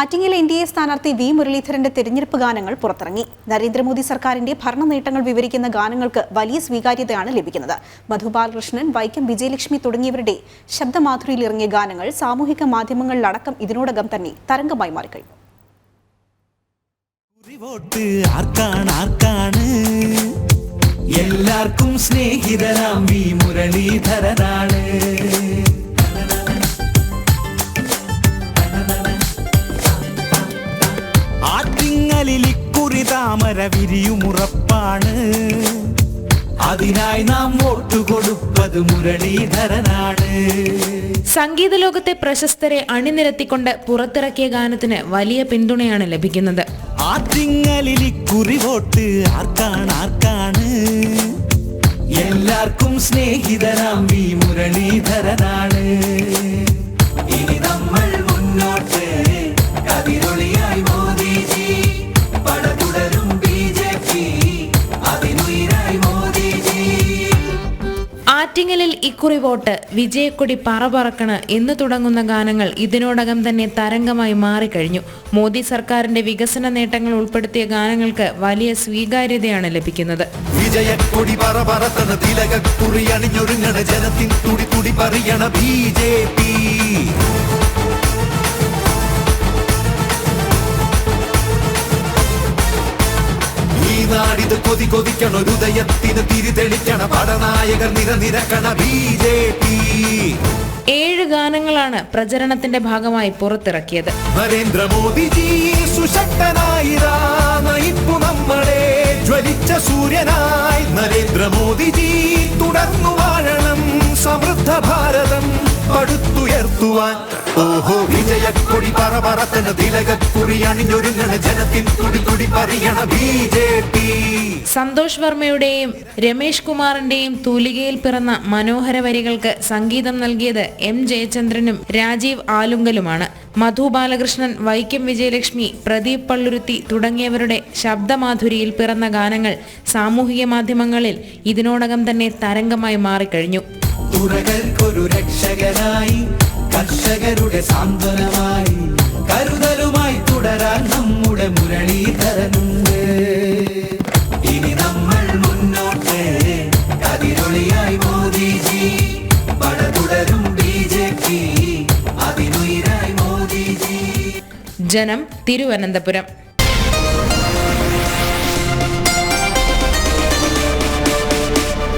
Attingal N D A സ്ഥാനാർത്ഥി V മുരളീധരന്റെ തെരഞ്ഞെടുപ്പ് ഗാനങ്ങൾ പുറത്തിറങ്ങി. നരേന്ദ്രമോദി സർക്കാരിന്റെ ഭരണ നേട്ടങ്ങൾ വിവരിക്കുന്ന ഗാനങ്ങൾക്ക് വലിയ സ്വീകാര്യതയാണ് ലഭിക്കുന്നത്. മധുബാലകൃഷ്ണൻ വൈക്കം വിജയലക്ഷ്മി തുടങ്ങിയവരുടെ ശബ്ദമാധുരിയിൽ ഇറങ്ങിയ ഗാനങ്ങൾ സാമൂഹിക മാധ്യമങ്ങളിലടക്കം ഇതിനോടകം തന്നെ തരംഗമായി മാറിക്കഴിഞ്ഞു. എല്ലാവർക്കും സ്നേഹിതനാം വി മുരളീധരനാണ്. ആറ്റിങ്ങലിൽ ഇക്കുറി താമര വിരിയുമുറപ്പാണ് അതിനായി നാം വോട്ട് കൊടുപ്പത് മുരളീധരനാണ്. സംഗീത ലോകത്തെ പ്രശസ്തരെ അണിനിരത്തിക്കൊണ്ട് പുറത്തിറക്കിയ ഗാനത്തിന് വലിയ പിന്തുണയാണ് ലഭിക്കുന്നത്. ആറ്റിങ്ങലിൽ ഇക്കുറി വോട്ട് ആർക്കാണ് ആർക്കാണ്? എല്ലാവർക്കും സ്നേഹിതനാം വി മുരളീധരനാണ്. ഇനി നമ്മൾ മുന്നോട്ട് ആറ്റിങ്ങലിൽ ഇക്കുറി വോട്ട് വിജയക്കൊടി പറപറക്കണ് എന്ന് തുടങ്ങുന്ന ഗാനങ്ങൾ ഇതിനോടകം തന്നെ തരംഗമായി മാറിക്കഴിഞ്ഞു. മോദി സർക്കാരിന്റെ വികസന നേട്ടങ്ങൾ ഉൾപ്പെടുത്തിയ ഗാനങ്ങൾക്ക് വലിയ സ്വീകാര്യതയാണ് ലഭിക്കുന്നത്. വിജയക്കൊടി പറ പറത്തണ അണിഞ്ഞൊരുങ്ങണ ജനത്തിൻ തുടി തുടി പറയണ ബി ജെ പി. നാടിത് കൊതി കൊതിക്കണ. ഹൃദയത്തിന് തിരി തെളിക്കണ. പടനായകർ നിരനിരക്കണ. B J P. ഏഴ് ഗാനങ്ങളാണ് പ്രചരണത്തിന്റെ ഭാഗമായി പുറത്തിറക്കിയത്. നരേന്ദ്രമോദിജി സുശക്തനായി നയിപ്പു നമ്മളെ ജ്വലിച്ച സൂര്യനായി. നരേന്ദ്രമോദിജി തുടർന്നു വാഴണം. സമൃദ്ധ ഭാരതം പടുത്തുയർത്തുവാൻ ഓഹോ വിജയക്കൊടി പറ പറത്തണ തിലകക്കുറി അണിഞ്ഞൊരുങ്ങണ ജനത്തിൻ തുടി തുടി പറയണ ബി ജെ പി. സന്തോഷ് വർമ്മയുടെയും രമേഷ് കുമാറിന്റെയും തൂലികയിൽ പിറന്ന മനോഹര വരികൾക്ക് സംഗീതം നൽകിയത് എം ജയചന്ദ്രനും രാജീവ് ആലുങ്കലുമാണ്. മധു ബാലകൃഷ്ണൻ വൈക്കം വിജയലക്ഷ്മി പ്രദീപ് പള്ളുരുത്തി തുടങ്ങിയവരുടെ ശബ്ദമാധുരിയിൽ പിറന്ന ഗാനങ്ങൾ സാമൂഹിക മാധ്യമങ്ങളിൽ ഇതിനോടകം തന്നെ തരംഗമായി മാറിക്കഴിഞ്ഞു. തുറകൾക്കൊരു രക്ഷകനായി കർഷകരുടെ സാന്ത്വനമായി കരുതലുമായി തുടരാൻ നമ്മുടെ മുരളീധരനുണ്ട്. ഇനി നമ്മൾ മുന്നോട്ട് കതിരൊളിയായി മോദിജി പട തുടരും ബി ജെ പി അതിനുയരായി മോദിജി. ജനം തിരുവനന്തപുരം.